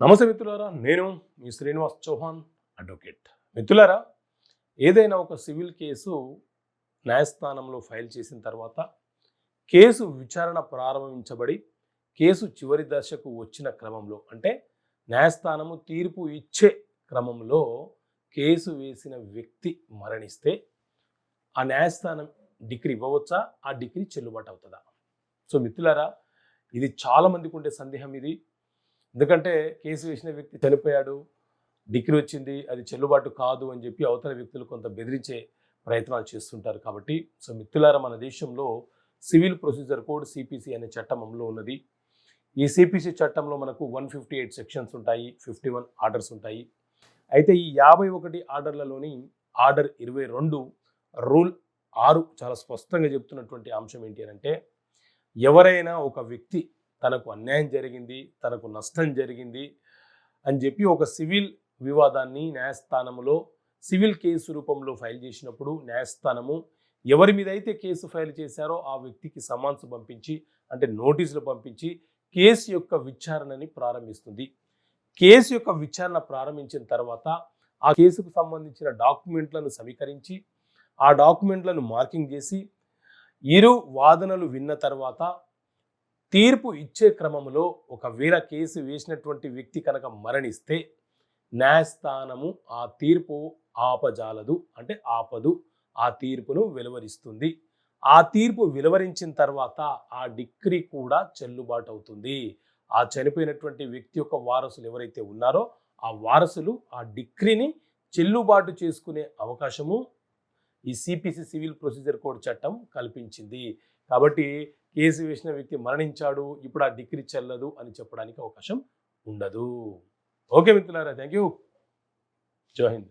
నమస్తే మిత్రులారా నేను మీ శ్రీనివాస్ చౌహాన్ అడ్వకేట్. మిత్రులారా ఏదైనా ఒక సివిల్ కేసు న్యాయస్థానంలో ఫైల్ చేసిన తర్వాత కేసు విచారణ ప్రారంభించబడి కేసు చివరి దశకు వచ్చిన క్రమంలో అంటే న్యాయస్థానము తీర్పు ఇచ్చే క్రమంలో కేసు వేసిన వ్యక్తి మరణిస్తే ఆ న్యాయస్థానం డిగ్రీ ఇవ్వవచ్చా? ఆ డిగ్రీ చెల్లుబాటు అవుతుందా? సో మిత్రులారా ఇది చాలామందికి ఉండే సందేహం ఇది. ఎందుకంటే కేసు వేసిన వ్యక్తి చనిపోయాడు డిగ్రీ వచ్చింది అది చెల్లుబాటు కాదు అని చెప్పి అవతల వ్యక్తులు కొంత బెదిరించే ప్రయత్నాలు చేస్తుంటారు కాబట్టి సో మిత్రులారా మన దేశంలో సివిల్ ప్రొసీజర్ కోడ్ సిపిసి అనే చట్టం అమలు ఉన్నది. ఈ సిపిసి చట్టంలో మనకు వన్ ఫిఫ్టీ ఎయిట్ సెక్షన్స్ ఉంటాయి ఫిఫ్టీ వన్ ఆర్డర్స్ ఉంటాయి. అయితే ఈ యాభై ఒకటి ఆర్డర్లలోని ఆర్డర్ ఇరవై రెండు రూల్ ఆరు చాలా స్పష్టంగా చెప్తున్నటువంటి అంశం ఏంటి అని అంటే ఎవరైనా ఒక వ్యక్తి తనకు అన్యాయం జరిగింది తనకు నష్టం జరిగింది అని చెప్పి ఒక సివిల్ వివాదాన్ని న్యాయస్థానంలో సివిల్ కేసు రూపంలో ఫైల్ చేసినప్పుడు న్యాయస్థానము ఎవరి మీద అయితే కేసు ఫైల్ చేశారో ఆ వ్యక్తికి సమాన్స్ పంపించి అంటే నోటీసులు పంపించి కేసు యొక్క విచారణని ప్రారంభిస్తుంది. కేసు యొక్క విచారణ ప్రారంభించిన తర్వాత ఆ కేసుకు సంబంధించిన డాక్యుమెంట్లను సమీకరించి ఆ డాక్యుమెంట్లను మార్కింగ్ చేసి ఇరు వాదనలు విన్న తర్వాత తీర్పు ఇచ్చే క్రమంలో ఒకవేళ కేసు వేసినటువంటి వ్యక్తి కనుక మరణిస్తే న్యాయస్థానము ఆ తీర్పు ఆపజాలదు అంటే ఆపదు. ఆ తీర్పును వెలువరిస్తుంది. ఆ తీర్పు వెలువరించిన తర్వాత ఆ డిగ్రీ కూడా చెల్లుబాటు అవుతుంది ఆ చనిపోయినటువంటి వ్యక్తి యొక్క వారసులు ఎవరైతే ఉన్నారో ఆ వారసులు ఆ డిగ్రీని చెల్లుబాటు చేసుకునే అవకాశము ఈ సిపిసి సివిల్ ప్రొసీజర్ కోడ్ చట్టం కల్పించింది. కాబట్టి కేసు వేసిన వ్యక్తి మరణించాడు ఇప్పుడు ఆ డిగ్రీ చెల్లదు అని చెప్పడానికి అవకాశం ఉండదు. ఓకే మిత్రులారా థ్యాంక్ యూ జోహింద్